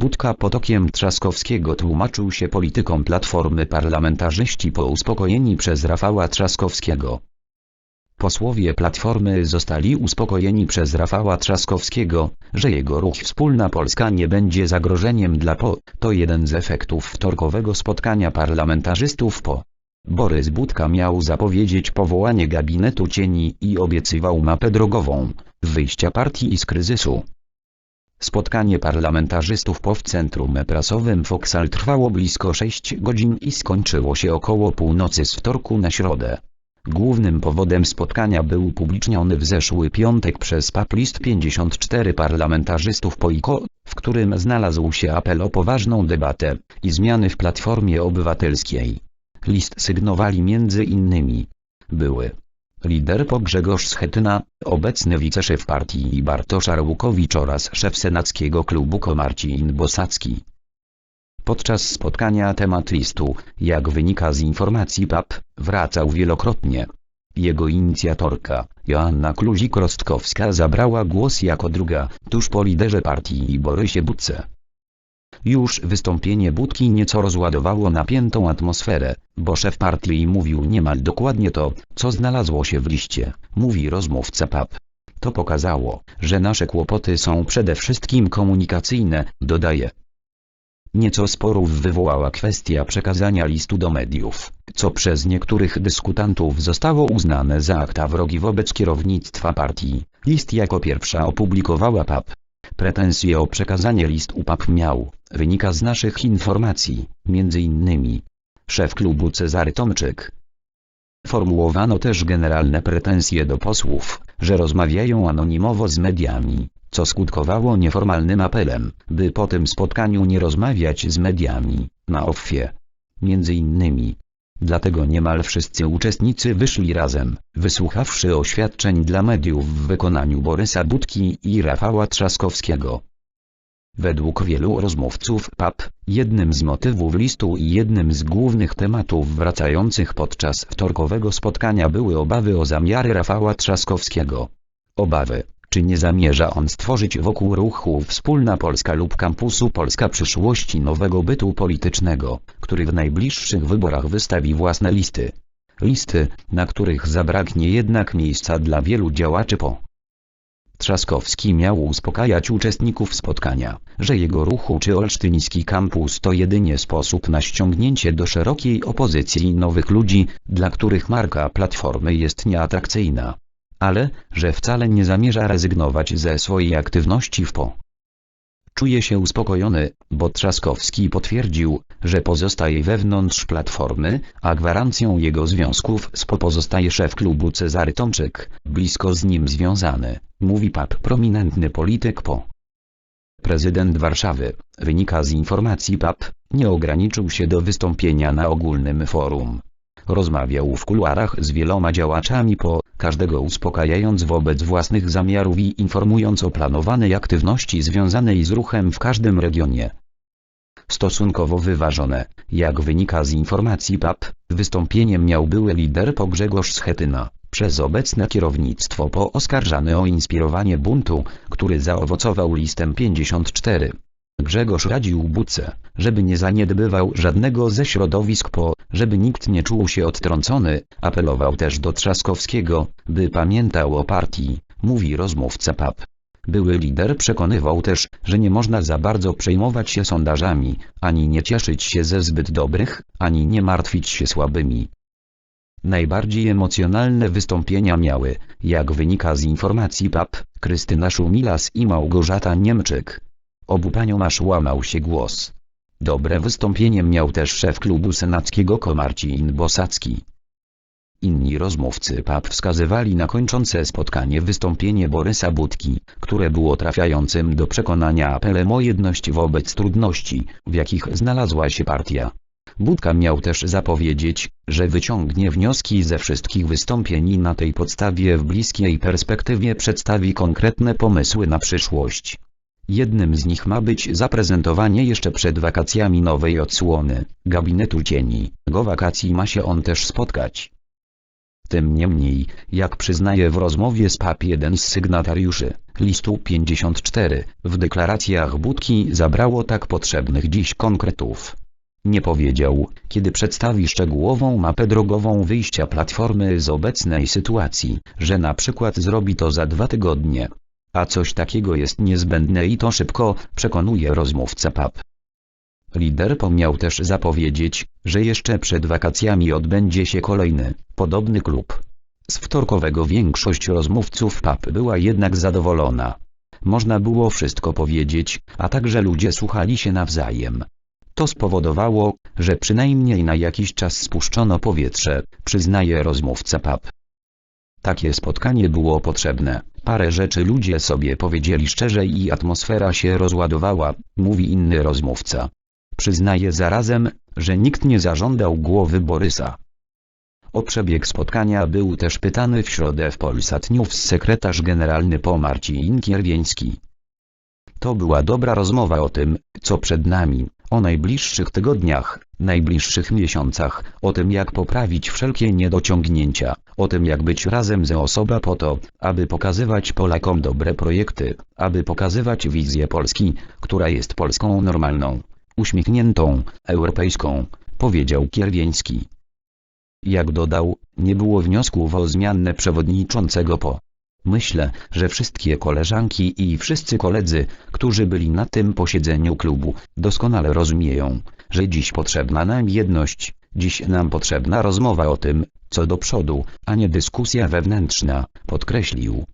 Budka potokiem Trzaskowskiego tłumaczył się polityką Platformy parlamentarzyści po uspokojeni przez Rafała Trzaskowskiego. Posłowie Platformy zostali uspokojeni przez Rafała Trzaskowskiego, że jego ruch Wspólna Polska nie będzie zagrożeniem dla PO. To jeden z efektów wtorkowego spotkania parlamentarzystów PO. Borys Budka miał zapowiedzieć powołanie gabinetu cieni i obiecywał mapę drogową, wyjścia partii z kryzysu. Spotkanie parlamentarzystów po w centrum prasowym Foksal trwało blisko 6 godzin i skończyło się około północy z wtorku na środę. Głównym powodem spotkania był upubliczniony w zeszły piątek przez PAP list 54 parlamentarzystów POIKO, w którym znalazł się apel o poważną debatę i zmiany w Platformie Obywatelskiej. List sygnowali między innymi były lider PO Grzegorz Schetyna, obecny wiceszef partii Bartosz Arłukowicz oraz szef senackiego klubu Komarcin Bosacki. Podczas spotkania temat listu, jak wynika z informacji PAP, wracał wielokrotnie. Jego inicjatorka, Joanna Kluzik-Rostkowska zabrała głos jako druga, tuż po liderze partii Borysie Budce. Już wystąpienie Budki nieco rozładowało napiętą atmosferę, bo szef partii mówił niemal dokładnie to, co znalazło się w liście, mówi rozmówca PAP. To pokazało, że nasze kłopoty są przede wszystkim komunikacyjne, dodaje. Nieco sporów wywołała kwestia przekazania listu do mediów, co przez niektórych dyskutantów zostało uznane za akta wrogi wobec kierownictwa partii. List jako pierwsza opublikowała PAP. Pretensje o przekazanie list UPAP miał, wynika z naszych informacji, między innymi szef klubu Cezary Tomczyk. Formułowano też generalne pretensje do posłów, że rozmawiają anonimowo z mediami, co skutkowało nieformalnym apelem, by po tym spotkaniu nie rozmawiać z mediami, na offie. Między innymi. Dlatego niemal wszyscy uczestnicy wyszli razem, wysłuchawszy oświadczeń dla mediów w wykonaniu Borysa Budki i Rafała Trzaskowskiego. Według wielu rozmówców PAP, jednym z motywów listu i jednym z głównych tematów wracających podczas wtorkowego spotkania były obawy o zamiary Rafała Trzaskowskiego. Obawy, czy nie zamierza on stworzyć wokół ruchu Wspólna Polska lub kampusu Polska przyszłości nowego bytu politycznego, który w najbliższych wyborach wystawi własne listy. Listy, na których zabraknie jednak miejsca dla wielu działaczy po. Trzaskowski miał uspokajać uczestników spotkania, że jego ruchu czy olsztyński kampus to jedynie sposób na ściągnięcie do szerokiej opozycji nowych ludzi, dla których marka Platformy jest nieatrakcyjna. Ale, że wcale nie zamierza rezygnować ze swojej aktywności w PO. Czuje się uspokojony, bo Trzaskowski potwierdził, że pozostaje wewnątrz Platformy, a gwarancją jego związków z PO pozostaje szef klubu Cezary Tomczyk, blisko z nim związany, mówi PAP prominentny polityk PO. Prezydent Warszawy, wynika z informacji PAP, nie ograniczył się do wystąpienia na ogólnym forum. Rozmawiał w kuluarach z wieloma działaczami po, każdego uspokajając wobec własnych zamiarów i informując o planowanej aktywności związanej z ruchem w każdym regionie. Stosunkowo wyważone, jak wynika z informacji PAP, wystąpieniem miał były lider po Grzegorz Schetyna, przez obecne kierownictwo po oskarżany o inspirowanie buntu, który zaowocował listem 54. Grzegorz radził Budce, żeby nie zaniedbywał żadnego ze środowisk po, żeby nikt nie czuł się odtrącony, apelował też do Trzaskowskiego, by pamiętał o partii, mówi rozmówca PAP. Były lider przekonywał też, że nie można za bardzo przejmować się sondażami, ani nie cieszyć się ze zbyt dobrych, ani nie martwić się słabymi. Najbardziej emocjonalne wystąpienia miały, jak wynika z informacji PAP, Krystyna Szumilas i Małgorzata Niemczyk. Obu paniom aż łamał się głos. Dobre wystąpienie miał też szef klubu senackiego Komarcin Bosacki. Inni rozmówcy PAP wskazywali na kończące spotkanie wystąpienie Borysa Budki, które było trafiającym do przekonania apelem o jedność wobec trudności, w jakich znalazła się partia. Budka miał też zapowiedzieć, że wyciągnie wnioski ze wszystkich wystąpień i na tej podstawie w bliskiej perspektywie przedstawi konkretne pomysły na przyszłość. Jednym z nich ma być zaprezentowanie jeszcze przed wakacjami nowej odsłony, gabinetu cieni. Go wakacji ma się on też spotkać. Tym niemniej, jak przyznaje w rozmowie z PAP jeden z sygnatariuszy, Listu 54. W deklaracjach Budki zabrało tak potrzebnych dziś konkretów. Nie powiedział, kiedy przedstawi szczegółową mapę drogową wyjścia Platformy z obecnej sytuacji, że na przykład zrobi to za dwa tygodnie. A coś takiego jest niezbędne i to szybko, przekonuje rozmówca PAP. Lider pomiał też zapowiedzieć, że jeszcze przed wakacjami odbędzie się kolejny, podobny klub. Z wtorkowego większość rozmówców PAP była jednak zadowolona. Można było wszystko powiedzieć, a także ludzie słuchali się nawzajem. To spowodowało, że przynajmniej na jakiś czas spuszczono powietrze, przyznaje rozmówca PAP. Takie spotkanie było potrzebne, parę rzeczy ludzie sobie powiedzieli szczerze i atmosfera się rozładowała, mówi inny rozmówca. Przyznaje zarazem, że nikt nie zażądał głowy Borysa. O przebieg spotkania był też pytany w środę w Polsat News sekretarz generalny po Marcin Kierwieński. To była dobra rozmowa o tym, co przed nami, o najbliższych tygodniach, najbliższych miesiącach, o tym jak poprawić wszelkie niedociągnięcia, o tym jak być razem ze osoba po to, aby pokazywać Polakom dobre projekty, aby pokazywać wizję Polski, która jest Polską normalną, uśmiechniętą, europejską, powiedział Kierwieński. Jak dodał, nie było wniosków o zmianę przewodniczącego po. Myślę, że wszystkie koleżanki i wszyscy koledzy, którzy byli na tym posiedzeniu klubu, doskonale rozumieją, że dziś potrzebna nam jedność, dziś nam potrzebna rozmowa o tym, co do przodu, a nie dyskusja wewnętrzna, podkreślił.